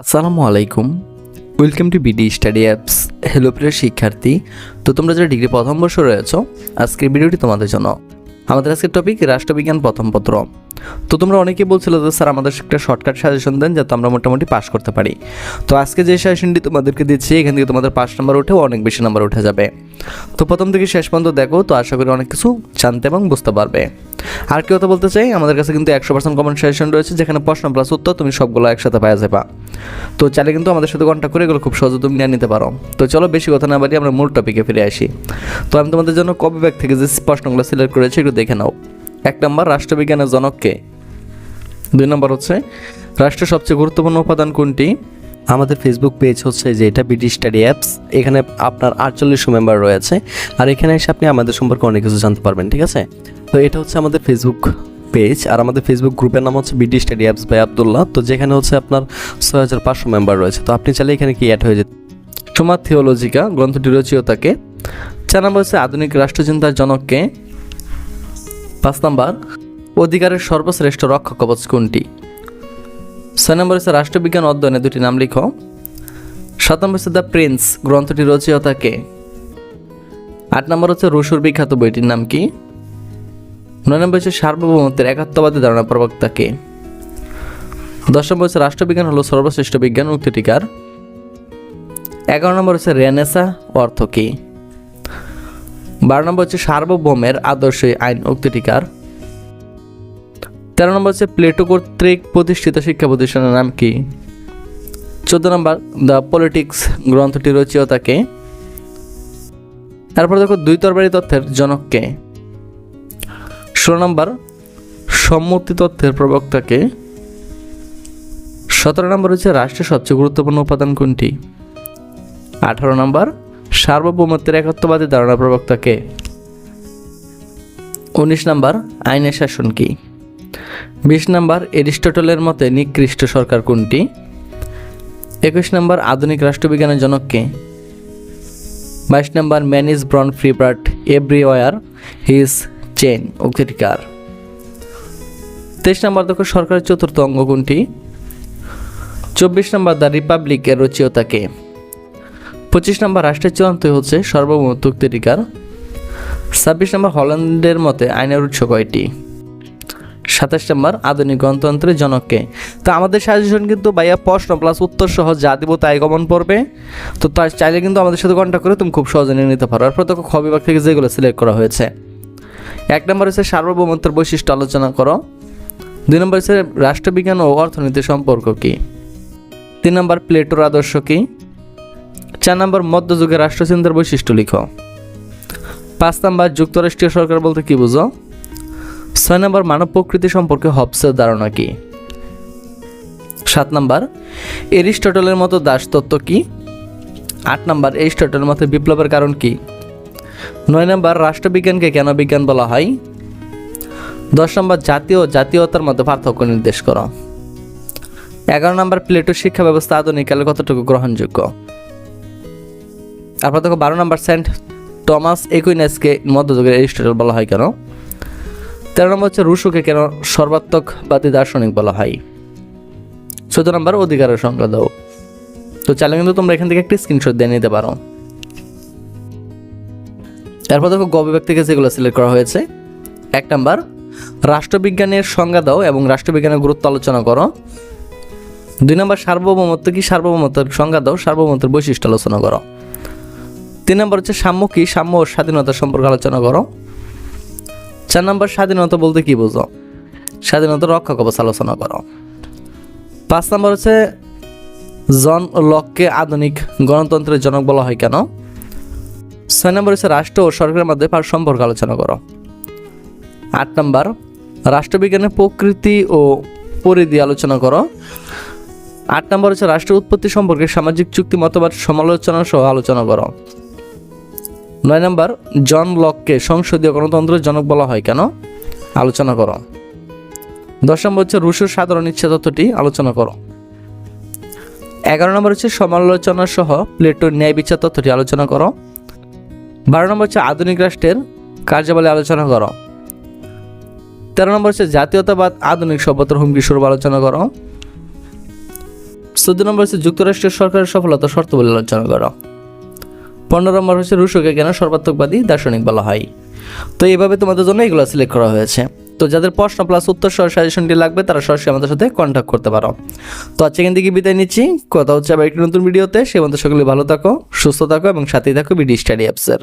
আসসালামু আলাইকুম। Welcome to BD study apps hello প্রিয় শিক্ষার্থী। তো তোমরা যারা ডিগ্রি প্রথম বর্ষ রয়েছ, আজকের ভিডিওটি তোমাদের জন্য। আমাদের আজকের টপিক রাষ্ট্রবিজ্ঞান প্রথম পত্র। তো তোমরা অনেকে বলছিল যে, স্যার, আমাদের একটা শর্টকাট সাজেশন দেন যাতে আমরা মোটামুটি পাস করতে পারি। তো আজকে যে সাজেশনটি তোমাদেরকে দিচ্ছি, এখান থেকে তোমাদের পাঁচ নাম্বার উঠেও অনেক বেশি নাম্বার উঠে যাবে। তো প্রথম থেকে শেষ পর্যন্ত দেখো, তো আশা করি অনেক কিছু জানতে এবং বুঝতে পারবে। আর কি কথা বলতে চাই, আমাদের কাছে কিন্তু একশো পার্সেন্ট কমন সাজেশন রয়েছে, যেখানে প্রশ্ন প্লাস উত্তর তুমি সবগুলো একসাথে পাওয়া যাবে। তো চাইলে কিন্তু আমাদের সাথে কন্ট্যাক্ট করে এগুলো খুব সহজে তুমি নিয়ে নিতে পারো। তো চলো বেশি কথা না বাড়ি আমরা মূল টপিকে ফিরে আসি। তো আমি তোমাদের জন্য কপি ব্যাগ থেকে যে প্রশ্নগুলো সিলেক্ট করেছি একটু দেখে নাও। এক নম্বর রাষ্ট্রবিজ্ঞানের জনককে দুই নম্বর হচ্ছে, রাষ্ট্রের সবচেয়ে গুরুত্বপূর্ণ উপাদান কোনটি? আমাদের ফেসবুক পেজ হচ্ছে যে এটা বিডি স্টাডি অ্যাপস এখানে আপনার আটচল্লিশশো মেম্বার রয়েছে, আর এখানে এসে আপনি আমাদের সম্পর্কে অনেক কিছু জানতে পারবেন, ঠিক আছে? তো এটা হচ্ছে আমাদের ফেসবুক পেজ আর আমাদের ফেসবুক গ্রুপের নাম হচ্ছে BD study apps by Abdullah তো যেখানে হচ্ছে আপনার ছয় হাজার পাঁচশো মেম্বার রয়েছে, তো আপনি চাইলে এখানে কি অ্যাড হয়ে যেতে সমাজ থিওলজিকা গ্রন্থটি রচিয়তাকে। চার নম্বর হচ্ছে আধুনিক রাষ্ট্রচিন্তার জনককে পাঁচ নম্বর, অধিকারের সর্বশ্রেষ্ঠ রক্ষা কবচ কোনটি? ছয় নম্বর হচ্ছে রাষ্ট্রবিজ্ঞান অধ্যয়নে দুটি নাম লিখো। সাত নম্বর হচ্ছে দ্য প্রিন্স গ্রন্থটি রচয়িতাকে আট নম্বর হচ্ছে রসুর বিখ্যাত বইটির নাম কি? নয় নম্বর হচ্ছে সার্বভৌমত্বের একাত্মবাদী ধারণা প্রবক্তা কে? দশ নম্বর হচ্ছে রাষ্ট্রবিজ্ঞান হলো সর্বশ্রেষ্ঠ বিজ্ঞান উক্তিটিকার। এগারো নম্বর হচ্ছে রেনেসা অর্থ কি? বারো নম্বর হচ্ছে সার্বভৌমের আদর্শই আইন উক্তিটিকার। তেরো নম্বর হচ্ছে প্লেটো কর্তৃক প্রতিষ্ঠিত শিক্ষা প্রতিষ্ঠানের নাম কি? চোদ্দ নম্বর, দ্য পলিটিক্স গ্রন্থটি রচিয়তাকে তারপর দেখো দুই তরবারি তথ্যের জনককে ষোলো নম্বর, সম্মতি তথ্যের প্রবক্তাকে। সতেরো নম্বর হচ্ছে রাষ্ট্রের সবচেয়ে গুরুত্বপূর্ণ উপাদান কোনটি? আঠারো নম্বর সার্বভৌমত্বের একত্ববাদী ধারণা প্রবক্তাকে। উনিশ নাম্বার, আইনের শাসন কি? বিশ নাম্বার, এরিস্টটলের মতে নিকৃষ্ট সরকার কোনটি? একুশ নাম্বার, আধুনিক রাষ্ট্রবিজ্ঞানের জনককে বাইশ number, man is born free but everywhere his chain উক্তিটিকার তেইশ নাম্বার, দেখো, সরকারের চতুর্থ অঙ্গ কোনটি? চব্বিশ নাম্বার, দ্য রিপাবলিকের রচিয়তাকে পঁচিশ নম্বর রাষ্ট্রের চূড়ান্ত হচ্ছে সর্বভৌমত্ব উক্তিটিকার ছাব্বিশ নম্বর হল্যান্ডের মতে আইনের উৎস কয়টি? সাতাশ নম্বর আধুনিক গণতন্ত্রের জনককে। তো আমাদের সাজেশন কিন্তু ভাইয়া প্রশ্ন প্লাস উত্তর সহ যা দিব তাই গমন পড়বে। তো তার চাইলে কিন্তু আমাদের সাথে কন্ট্যাক্ট করে তুমি খুব সহজে নিয়ে নিতে পারো। আর প্রত্যেক খ বিভাগ থেকে যেগুলো সিলেক্ট করা হয়েছে। এক নম্বর হচ্ছে সার্বভৌমত্বের বৈশিষ্ট্য আলোচনা করো। দুই নম্বর হচ্ছে রাষ্ট্রবিজ্ঞান ও অর্থনীতির সম্পর্ক কী? তিন নম্বর প্লেটোর আদর্শ কী? চার নম্বর মধ্যযুগের রাষ্ট্রচিন্তার বৈশিষ্ট্য লিখো। পাঁচ নম্বর, যুক্তরাষ্ট্রীয় সরকার বলতে কি বুঝো? ছয় নম্বর, মানব প্রকৃতি সম্পর্কে হবসের ধারণা কি? সাত নম্বর, এরিস্টটলের মতো দাসতত্ত্ব কি? আট নম্বর, এরিস্টটলের মতো বিপ্লবের কারণ কি? নয় নম্বর, রাষ্ট্রবিজ্ঞানকে কেন বিজ্ঞান বলা হয়? দশ নম্বর, জাতীয় জাতীয়তার মধ্যে পার্থক্য নির্দেশ করো। এগারো নম্বর, প্লেটোর শিক্ষা ব্যবস্থা আধুনিককালে কতটুকু গ্রহণযোগ্য? তারপর দেখো বারো নম্বর সেন্ট টমাস একুইনাসকে মধ্যযুগের এরিস্টটল বলা হয় কেন? তেরো নম্বর হচ্ছে রুশোকে কেন সর্বাত্মকবাদী দার্শনিক বলা হয়? চোদ্দ নম্বর অধিকারের সংখ্যা দাও। তো চাইলে কিন্তু তোমরা এখান থেকে একটি স্ক্রিনশট দিয়ে নিতে পারো। তারপর দেখো গ থেকে যেগুলো সিলেক্ট করা হয়েছে, এক নম্বর, রাষ্ট্রবিজ্ঞানের সংজ্ঞা দাও এবং রাষ্ট্রবিজ্ঞানের গুরুত্ব আলোচনা করো। দুই নম্বর, সার্বভৌমত্ব কি? সার্বভৌমত্বের সংজ্ঞা দাও, সার্বভৌমত্বের বৈশিষ্ট্য আলোচনা করো। তিন নম্বর হচ্ছে সাম্য কি? সাম্য ও স্বাধীনতা সম্পর্কে আলোচনা করো। চার নম্বর, স্বাধীনতা বলতে কি বোঝো? স্বাধীনতা রক্ষা কবচ আলোচনা করো। পাঁচ নম্বর হচ্ছে, জন লককে আধুনিক গণতন্ত্রের জনক বলা হয় কেন? ছয় নম্বর হচ্ছে, রাষ্ট্র ও সরকারের মধ্যে পার সম্পর্ক আলোচনা করো। আট নম্বর রাষ্ট্রবিজ্ঞানের প্রকৃতি ও পরিধি আলোচনা করো। আট নম্বর হচ্ছে রাষ্ট্র উৎপত্তি সম্পর্কে সামাজিক চুক্তি, মতবাদ, সমালোচনা সহ আলোচনা করো। নয় নম্বর, জন লককে সংসদীয় গণতন্ত্রের জনক বলা হয় কেন? আলোচনা করো। দশ নম্বর হচ্ছে রুশোর সাধারণ ইচ্ছা তত্ত্বটি আলোচনা করো। এগারো নম্বর হচ্ছে সমালোচনা সহ প্লেটোর ন্যায় বিচার তত্ত্বটি আলোচনা করো। বারো নম্বর হচ্ছে আধুনিক রাষ্ট্রের কার্যাবলী আলোচনা করো। তেরো নম্বর হচ্ছে জাতীয়তাবাদ, আধুনিক সভ্যতার হুমকি স্বরূপ আলোচনা করো। চোদ্দ নম্বর হচ্ছে যুক্তরাষ্ট্রের সরকারের সফলতা শর্ত বলে আলোচনা করো। পনেরো নম্বর হচ্ছে রুশোকে কেন সর্বাত্মকবাদী দার্শনিক বলা হয়? তো এইভাবে তোমাদের জন্য এগুলো সিলেক্ট করা হয়েছে। তো যাদের প্রশ্ন প্লাস উত্তর সহ সাজেশনটি লাগবে, তারা সরাসরি আমাদের সাথে কন্ট্যাক্ট করতে পারো। তো আজকে এখান থেকে বিদায় নিচ্ছি। কথা হচ্ছে আবার একটি নতুন ভিডিওতে সে মধ্যে সকলে ভালো থাকো, সুস্থ থাকো এবং সাথেই থাকো বিডি স্টাডি অ্যাপসের